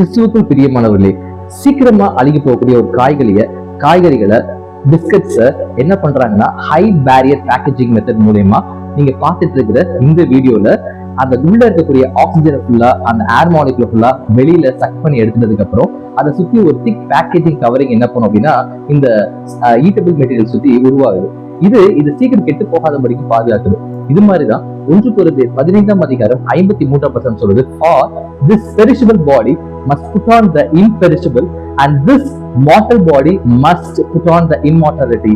கிறிஸ்துவுக்குள் பிரியமானவர்களே சீக்கிரமா அழுகி போகக்கூடிய ஒரு காய்கறிய காய்கறிகளை பிஸ்கட்ஸை என்ன பண்றாங்கன்னா ஹை பேரியர் பேக்கேஜிங் மெத்தட் மூலயமா நீங்க பார்த்துட்டு இருக்கிற இந்த வீடியோல அந்த உள்ள இருக்கக்கூடிய ஆக்சிஜனை ஃபுல்லா அந்த ஏர் மாலிகுல ஃபுல்லா வெளியில சக் பண்ணி எடுத்ததுக்கு அப்புறம் அதை சுத்தி ஒரு திக் பேக்கேஜிங் கவரிங் என்ன பண்ணும் அப்படின்னா இந்த ஈட்டபிள் மெட்டீரியல் சுத்தி உருவாகுது. இது இது சீக்கிரம் கெட்டு போகாதபடிக்கு பாதுகாக்குது. இது மாதிரிதான் ஒன்று குறைந்து பதினைந்தாம் அதிகாரம் ஐம்பத்தி மூன்றாம் பர்சன்ட் சொல்லுது for this perishable body must put on the imperishable and this mortal body must put on the immortality.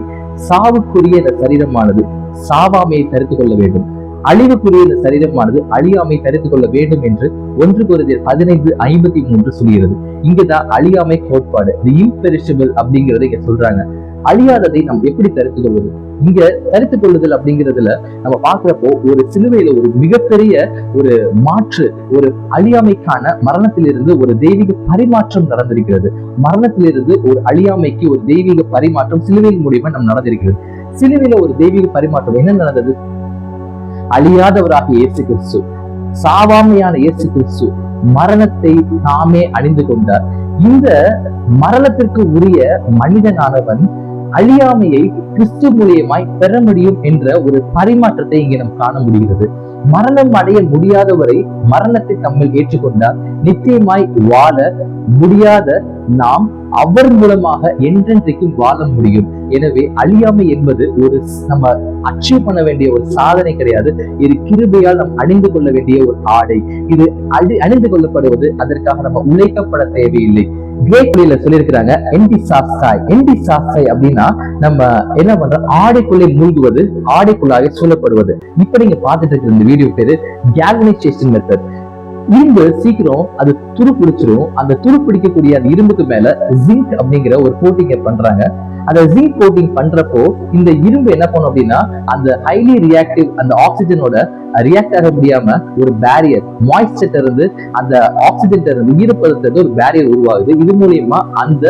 சாவுக்குரிய இந்த சரீரமானது சாவாமையை தரித்து கொள்ள வேண்டும். அழிவுக்குரிய இந்த சரீரமானது அழியாமை தரித்து கொள்ள வேண்டும் என்று ஒன்று குருதியர் பதினைந்து ஐம்பத்தி மூன்று சொல்கிறது. இங்குதான் அழியாமை கோட்பாடு தி இம்பெரிஷபிள் அப்படிங்கறத இங்க சொல்றாங்க. அழியாததை நாம் எப்படி தரித்து கொள்வது? இங்க தரித்து கொள்ளுதல் அப்படிங்கிறதுல நம்ம பாக்குறப்போ ஒரு சிலுவையில ஒரு மிகப்பெரிய ஒரு மாற்று ஒரு அழியாமைக்கான மரணத்திலிருந்து ஒரு தெய்வீக பரிமாற்றம் நடந்திருக்கிறது. மரணத்திலிருந்து ஒரு அழியாமைக்கு ஒரு தெய்வீக பரிமாற்றம் சிலுவையின் மூலியமா நம் நடந்திருக்கிறது. சிலுவையில ஒரு தெய்வீக பரிமாற்றம் என்ன நடந்தது? அழியாதவராக இயேசு கிறிஸ்து சாவாமையான இயேசு கிறிஸ்து மரணத்தை தாமே அணிந்து கொண்டார். இந்த மரணத்திற்கு உரிய மனிதனானவன் அழியாமையை கிறிஸ்து மூலியமாய் பெற முடியும் என்ற ஒரு பரிமாற்றத்தை இங்கே நாம் காண முடிகிறது. மரணம் அடைய முடியாதவரை மரணத்தை தம்மில் ஏற்றுக்கொண்டார் நித்தியமாய் வாழ முடியாத நாம் அவர் மூலமாக என்றென்றைக்கும் வாழ முடியும். எனவே அழியாமை என்பது ஒரு நம்ம அச்சீவ் பண்ண வேண்டிய ஒரு சாதனை கிடையாது. இது கிருபையால் நாம் அணிந்து கொள்ள வேண்டிய ஒரு ஆடை. இது அழி அணிந்து கொள்ளப்படுவது அதற்காக நம்ம உழைக்கப்பட தேவையில்லை. கிரேக் மொழியில சொல்லியிருக்கிறாங்க என்டி சாஸ்தாய் என்டி சாஸ்தாய் அப்படின்னா நம்ம என்ன பண்றோம்? ஆடைக்குள்ளே மூழ்குவது ஆடைக்குள்ளாக சூழப்படுவது. இப்ப நீங்க பார்த்துட்டு இருக்கிற இந்த வீடியோ பேரு கேல்வனைசேஷன் மெத்தட் இரும்பு சீக்கிரம் அது துரு பிடிச்சிரும் அந்த துரு பிடிக்கக்கூடிய அந்த இரும்புக்கு மேல ஜிங்க் அப்படிங்கிற ஒரு கோட்டிங்க பண்றாங்க. அந்த ஜிங்க் கோட்டிங் பண்றப்போ இந்த இரும்பு என்ன பண்ணும் அப்படின்னா அந்த ஹைலி ரியாக்டிவ் அந்த ஆக்சிஜனோட ரியாக்ட் ஆக முடியாம ஒரு பேரியர் மாய்ஸ்டர் இருந்து அந்த ஆக்சிஜன் இருந்து ஈரப்பதத்துல இருந்து ஒரு பேரியர் உருவாகுது. இது மூலியமா அந்த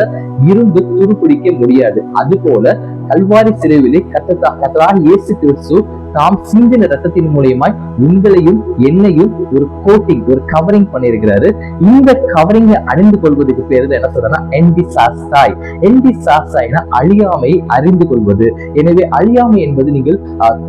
இரும்பு துருப்பிடிக்க முடியாது. அது போல கல்வாரி சிறைவிலே கத்தத்தா கத்தராக இயேசு கிறிஸ்து தாம் சிந்தின ரத்தத்தின் மூலியமாய் உங்களையும் என்னையும் ஒரு கோட்டிங் ஒரு கவரிங் பண்ணியிருக்கிறாரு. இந்த கவரிங்கை அணிந்து கொள்வதுக்கு பேரு என்ன சொல்றேன்னா என்டி சாஸ்தாய் என்டி சாஸ்தாய்னா அழியாமையை அறிந்து கொள்வது. எனவே அழியாமை என்பது நீங்கள்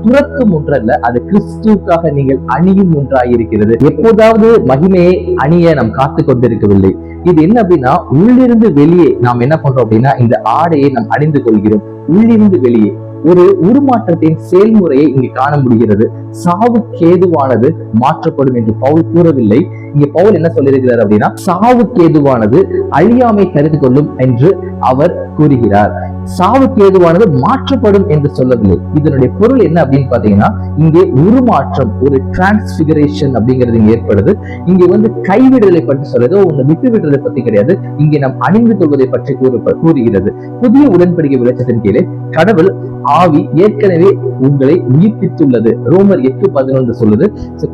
துறக்கும் ஒன்றல்ல அது கிறிஸ்துக்காக நீங்கள் அணியும் ஒன்றாய் இருக்கிறது எப்போதாவது மகிமையை அணிய நாம் காத்து கொண்டிருக்கவில்லை. இது என்ன அப்படின்னா உள்ளிருந்து வெளியே நாம் என்ன பண்றோம் அப்படின்னா இந்த ஆடையை நாம் அணிந்து கொள்கிறோம். உள்ளிருந்து வெளியே. ஒரு உருமாற்றத்தின் செயல்முறையை இங்கு காண முடிகிறது. சாவுக்கேதுவானது மாற்றப்படும் என்று பவுல் கூறவில்லை. இங்க பவுல் என்ன சொல்லியிருக்கிறார் அப்படின்னா சாவுக்கேதுவானது அழியாமை கருதி கொள்ளும் என்று அவர் கூறுகிறார். சாவுக்கு ஏதுவானது மாற்றப்படும் என்று சொல்லவில்லை. இதனுடைய பொருள் என்ன அப்படின்னு பாத்தீங்கன்னா இங்கே உருமாற்றம் ஒரு டிரான்ஸ்பிகரேஷன் அப்படிங்கிறது இங்க ஏற்படுது. இங்க வந்து கைவிடுதலை பற்றி சொல்றது ஒன்று விட்டு விடுறதை பத்தி கிடையாது. இங்கே நாம் அணிந்து கொள்வதை பற்றி கூறு கூறுகிறது. புதிய உடன்படிக்கை விளக்கத்தின் கீழே கடவுள் ஆவி ஏற்கனவே உங்களை உயிர்ப்பித்துள்ளது. ரோமர் எட்டு பதினொன்று சொல்லுது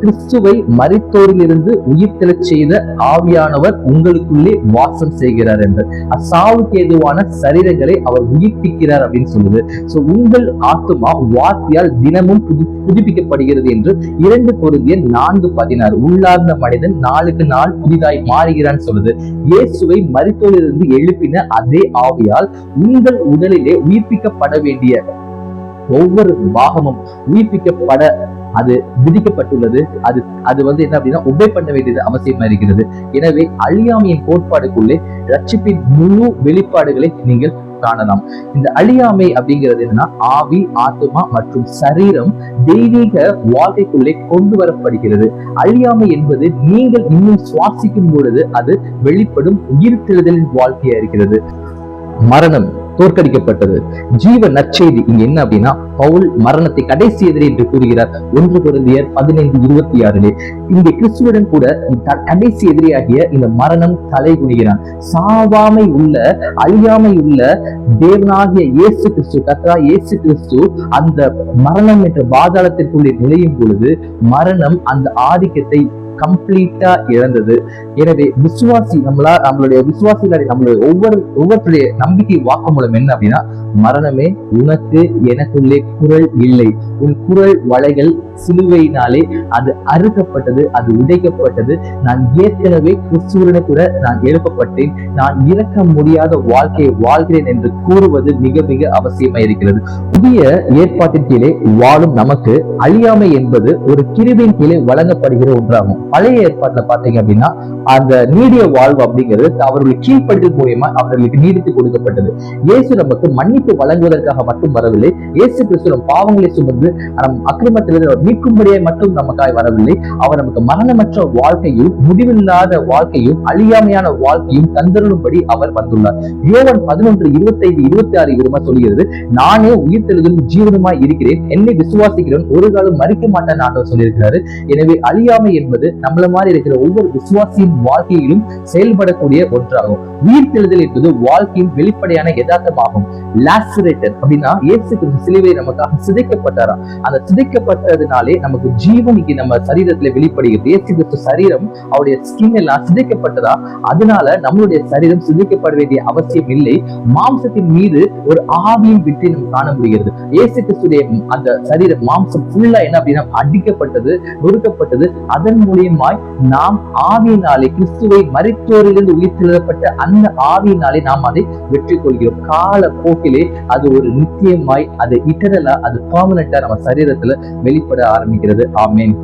கிறிஸ்துவை மரித்தோரிலிருந்து உயிர்த்தெழச் செய்த ஆவியானவர் உங்களுக்குள்ளே வாசம் செய்கிறார் என்று. அசாவுக்கு ஏதுவான சரீரங்களை அவர் உயிர்ப்பிக்கிறார் அப்படின்னு சொல்லுது. ஸோ உங்கள் ஆத்மா வார்த்தையால் தினமும் புது புதுப்பிக்கப்படுகிறது என்று இரண்டு பொருந்திய நான்கு பதினாறு உள்ளார்ந்த மனிதன் நாளுக்கு நாள் புதிதாய் மாறுகிறான் சொல்லுது. இயேசுவை மரித்தோரிலிருந்து எழுப்பின அதே ஆவியால் உங்கள் உடலிலே உயிர்ப்பிக்கப்பட வேண்டிய ஒவ்வொரு பாகமும் உயிர்ப்பிக்கப்பட அது விதிக்கப்பட்டுள்ளது. அது அது வந்து என்ன அப்படின்னா உபை பண்ண வேண்டியது அவசியமா இருக்கிறது. எனவே அழியாமையின் கோட்பாடுக்குள்ளே ரட்சிப்பின் முழு வெளிப்பாடுகளை நீங்கள் காணலாம். இந்த அழியாமை அப்படிங்கிறது என்னன்னா ஆவி ஆத்மா மற்றும் சரீரம் தெய்வீக வாழ்க்கைக்குள்ளே கொண்டு வரப்படுகிறது. அழியாமை என்பது நீங்கள் இன்னும் சுவாசிக்கும் பொழுது அது வெளிப்படும் உயிர்த்தெழுதலின் வாழ்க்கையா இருக்கிறது. மரணம். தோற்கடிக்கப்பட்டது. ஜீவ நற்செய்தி இங்க என்ன அப்படின்னா பவுல் மரணத்தை கடைசி எதிரி என்று கூறுகிறார். ஒன்று குழந்தையர் பதினைந்து இருபத்தி ஆறிலே. இங்கே கிறிஸ்துவுடன் கூட கடைசி எதிரியாகிய இந்த மரணம் தலை குனிகிறான். சாவாமை உள்ள அழியாமை உள்ள தேவனாகிய இயேசு கிறிஸ்து கத்ரா இயேசு கிறிஸ்து அந்த மரணம் என்ற பாதாளத்திற்குள்ளே நுழையும் பொழுது மரணம் அந்த ஆதிக்கத்தை கம்ப்ளீட்டா இழந்தது. எனவே விசுவாசி நம்மளா நம்மளுடைய விசுவாசிகளை நம்மளுடைய ஒவ்வொரு ஒவ்வொருத்தருடைய நம்பிக்கை வாக்குமூலம் என்ன அப்படின்னா மரணமே உனக்கு எனக்குள்ளே குரல் இல்லை. உன் குரல் வளைகள் சிலுவையினாலே அது அறுக்கப்பட்டது அது உடைக்கப்பட்டது. நான் ஏற்கனவே கிறிஸ்துவனுடன் கூட நான் எழுப்பப்பட்டேன். நான் இறக்க முடியாத வாழ்க்கையை வாழ்கிறேன் என்று கூறுவது மிக மிக அவசியமா இருக்கிறது. புதிய ஏற்பாட்டின் கீழே வாழும் நமக்கு அழியாமை என்பது ஒரு கிருவின் கீழே வழங்கப்படுகிற ஒன்றாகும். பழைய ஏற்பாட்டுல பாத்தீங்க அப்படின்னா அந்த நீடிய வாழ்வு அப்படிங்கிறது அவர்களுடைய கீழ்ப்படுத்தல் மூலியமா அவர்களுக்கு நீடித்து கொடுக்கப்பட்டது. இயேசு நமக்கு மன்னிப்பு வழங்குவதற்காக மட்டும் வரவில்லை. இயேசு கிறிஸ்து நம் பாவங்களை சுமந்து நம் அக்கிரமத்திலிருந்து அவர் மீட்கும்படியாய் மட்டும் நமக்காய் வரவில்லை. அவர் நமக்கு மரணமற்ற வாழ்க்கையும் முடிவில்லாத வாழ்க்கையும் அழியாமையான வாழ்க்கையும் தந்தருளும்படி அவர் வந்துள்ளார். யோவன் பதினொன்று இருபத்தி ஐந்து இருபத்தி ஆறு இருமா சொல்கிறது நானே உயிர் தெளிதும் ஜீவனுமாய் இருக்கிறேன். என்னை விசுவாசிக்கிறவன் ஒரு காலம் மறிக்க மாட்டேன் ஆண்டவர் சொல்லியிருக்கிறாரு. எனவே அழியாமை என்பது நம்மள மாதிரி இருக்கிற ஒவ்வொரு விசுவாசியின் வாழ்க்கையிலும் செயல்படக்கூடிய ஒன்றாகும். உயிர்த்தெழுதல் என்பது வாழ்க்கையின் வெளிப்படையான யதார்த்தமாகும். லாசரேட்டர் அப்படின்னா இயேசு கிறிஸ்து சிலுவை நமக்காக சிதைக்கப்பட்டாரா? அந்த சிதைக்கப்பட்டதுனாலே நமக்கு ஜீவன் இங்கே நம்ம சரீரத்துல வெளிப்படுகிறது. இயேசு கிறிஸ்து சரீரம் அவருடைய ஸ்கின் எல்லாம் சிதைக்கப்பட்டதா? அதனால நம்மளுடைய சரீரம் சிதைக்கப்பட வேண்டிய அவசியம் இல்லை. மாம்சத்தின் மீது ஒரு ஆவியின் வெற்றி நம்ம காண முடிகிறது. இயேசு கிறிஸ்துடைய அந்த சரீரம் மாம்சம் ஃபுல்லா என்ன அப்படின்னா அடிக்கப்பட்டது நொறுக்கப்பட்டது. அதன் மூலியம் மூலியமாய் நாம் ஆவியினாலே கிறிஸ்துவை மறைத்தோரிலிருந்து உயிர்த்தெழுதப்பட்ட அந்த ஆவியினாலே நாம் அதை வெற்றி கொள்கிறோம் கால போக்கிலே அது ஒரு நித்தியமாய் அது இட்டரலா அது பர்மனண்டா நம்ம சரீரத்துல வெளிப்பட ஆரம்பிக்கிறது. ஆமேன்.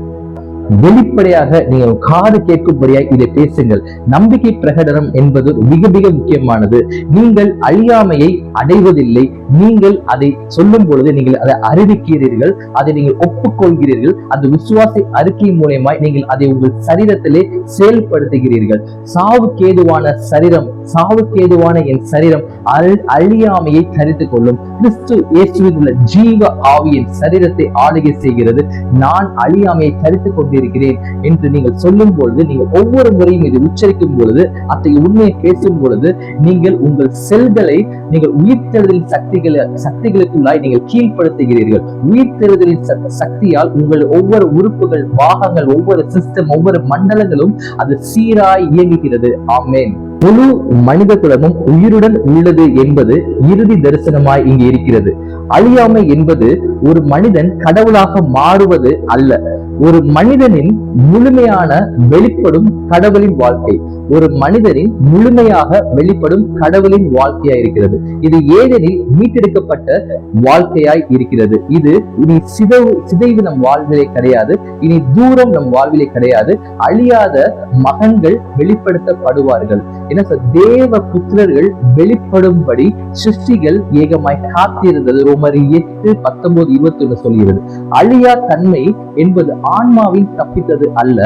வெளிப்படையாக நீங்கள் காது கேட்கும்படியாய் இதை பேசுங்கள். நம்பிக்கை பிரகடனம் என்பது மிக மிக முக்கியமானது. நீங்கள் அழியாமையை அடைவதில்லை. நீங்கள் அதை சொல்லும் பொழுது நீங்கள் அதை அறிவிக்கிறீர்கள். அதை நீங்கள் ஒப்புக்கொள்கிறீர்கள். அந்த விசுவாச அறிக்கை மூலயமாய் நீங்கள் அதை உங்கள் சரீரத்திலே செயல்படுத்துகிறீர்கள். சாவுக்கேதுவான சரீரம் சாவுக்கேதுவான என் சரீரம் அல் அழியாமையை தரித்துக் கொள்ளும். கிறிஸ்து இயேசுவில் உள்ள ஜீவ ஆவியின் சரீரத்தை ஆளுகை செய்கிறது. நான் அழியாமையை தரித்துக் கொண்டிருக்கிறேன் என்று நீங்கள் சொல்லும் பொழுது நீங்கள் ஒவ்வொரு முறையும் இதை உச்சரிக்கும் பொழுது அத்தகைய உண்மையை பேசும் பொழுது நீங்கள் உங்கள் செல்களை நீங்கள் உயிர்த்தெழுதலின் சக்திகளை சக்திகளுக்குள்ளாய் நீங்கள் கீழ்ப்படுத்துகிறீர்கள். உயிர்த்தெழுதலின் சக்தியால் உங்கள் ஒவ்வொரு உறுப்புகள் பாகங்கள் ஒவ்வொரு சிஸ்டம் ஒவ்வொரு மண்டலங்களும் அது சீராய் இயங்குகிறது. ஆமேன். முழு மனித குலமும் உயிருடன் உள்ளது என்பது இறுதி தரிசனமாய் இங்கு இருக்கிறது. அழியாமை என்பது ஒரு மனிதன் கடவுளாக மாறுவது அல்ல. ஒரு மனிதனின் முழுமையான வெளிப்படும் கடவுளின் வாழ்க்கை. ஒரு மனிதனின் முழுமையாக வெளிப்படும் கடவுளின் வாழ்க்கையா இருக்கிறது. இது ஏதெனில் மீட்டெடுக்கப்பட்ட வாழ்க்கையாய் இருக்கிறது. இது இனி சிதவு சிதைவு நம் வாழ்விலே கிடையாது. இனி தூரம் நம் வாழ்விலே கிடையாது. அழியாத மகன்கள் வெளிப்படுத்தப்படுவார்கள். என்ன தேவ புத்திரர்கள் வெளிப்படும்படி சிருஷ்டிகள் ஏகமாய் காத்திருந்தது. ரோமர் எட்டு பத்தொன்பது இருபத்தி ஒன்று சொல்கிறது. அழியா தன்மை என்பது ஆன்மாவின் தப்பித்தது அல்ல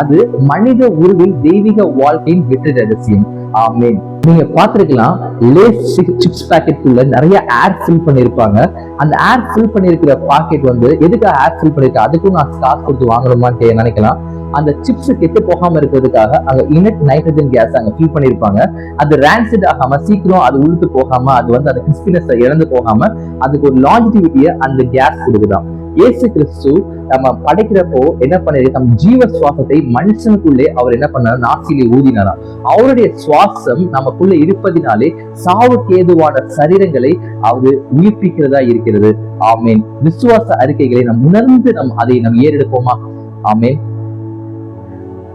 அது மனித உருவில் தெய்வீக வாழ்க்கையின் வெற்றி ரகசியம். ஆமேன். நீங்க பாத்திருக்கலாம் லேஸ் சிப்ஸ் பாக்கெட்டுக்குள்ள நிறைய ஏர் ஃபில் பண்ணிருப்பாங்க. அந்த ஏர் ஃபில் பண்ணிருக்கிற பாக்கெட் வந்து எதுக்காக ஏர் ஃபில் பண்ணிருக்கா? அதுக்கும் நான் காசு கொடுத்து வாங்கணுமான்னு நினைக்கலாம். அந்த சிப்ஸ் கெட்டு போகாம இருக்கிறதுக்காக அங்க இனட் நைட்ரஜன் கேஸ் அங்க ஃபில் பண்ணிருப்பாங்க. அது ரேன்சிட் ஆகாம சீக்கிரம் அது உளுத்து போகாம அது வந்து அந்த கிறிஸ்பினஸ் இழந்து போகாம அதுக்கு ஒரு லாஞ்சிட்டிவிட்டிய அந்த கேஸ் கொடுக்குதான் இயேசு கிறிஸ்து நம்ம படைக்கிறப்போ என்ன பண்ணாரு? தம் ஜீவ சுவாசத்தை மனுஷனுக்குள்ளே அவர் என்ன பண்ணார்? நாசிலே ஊதினாராம் அவருடைய சுவாசம் நமக்குள்ள இருப்பதினாலே சாவுக்கு ஏதுவான சரீரங்களை அவர் உயிர்ப்பிக்கிறதா இருக்கிறது. ஆமேன். விசுவாச அறிக்கைகளை நம் உணர்ந்து நம் அதை நம் ஏறெடுப்போமா? ஆமேன்.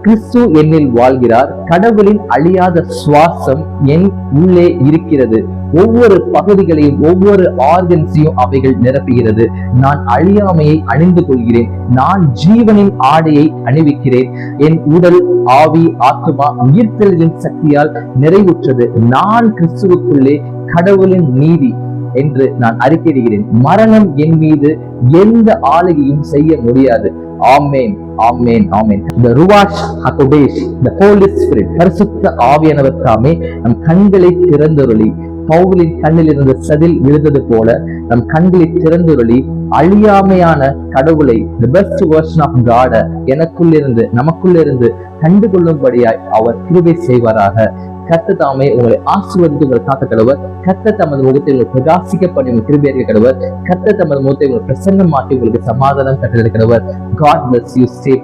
கிறிஸ்து என்னில் வாழ்கிறார். கடவுளின் அழியாத சுவாசம் என் உள்ளே இருக்கிறது. ஒவ்வொரு பகுதிகளையும் ஒவ்வொரு ஆர்கன்ஸையும் அவைகள் நிரப்புகிறது. நான் அழியாமையை அணிந்து கொள்கிறேன். நான் ஜீவனின் ஆடையை அணிவிக்கிறேன். என் உடல் ஆவி ஆத்மா உயிர்த்தலின் சக்தியால் நிறைவுற்றது. நான் கிறிஸ்துவுக்குள்ளே கடவுளின் நீதி என்று நான் அறிக்கையிடுகிறேன். மரணம் என் மீது எந்த ஆளுகையும் செய்ய முடியாது. ஆமேன் ஆமேன் ஆமேன். இந்த ருவாஷ் ஹகோடேஷ் இந்த ஹோலி ஸ்பிரிட் பரிசுத்த ஆவியானவர் தாமே நம் கண்களை திறந்தொருளி. பவுலின் கண்ணில் இருந்த சதில் விழுந்தது போல நம் கண்களை திறந்துருளி அழியாமையான கடவுளை தி பெஸ்ட் வேர்ஷன் ஆஃப் காட எனக்குள்ளிருந்து நமக்குள்ளிருந்து கண்டு கொள்ளும்படியாய் அவர் கிருபை செய்வாராக. கத்த தாமே உங்களை ஆசீர்வதித்து உங்களை காத்த கடவர் கத்த தமது முகத்தை உங்களை பிரகாசிக்கப்படி உங்கள் கிருபியர்கள் கடவர் கத்த தமது முகத்தை உங்களை மாற்றி உங்களுக்கு சமாதானம் கட்டளை கடவர் காட் பிளஸ் யூ ஸ்டே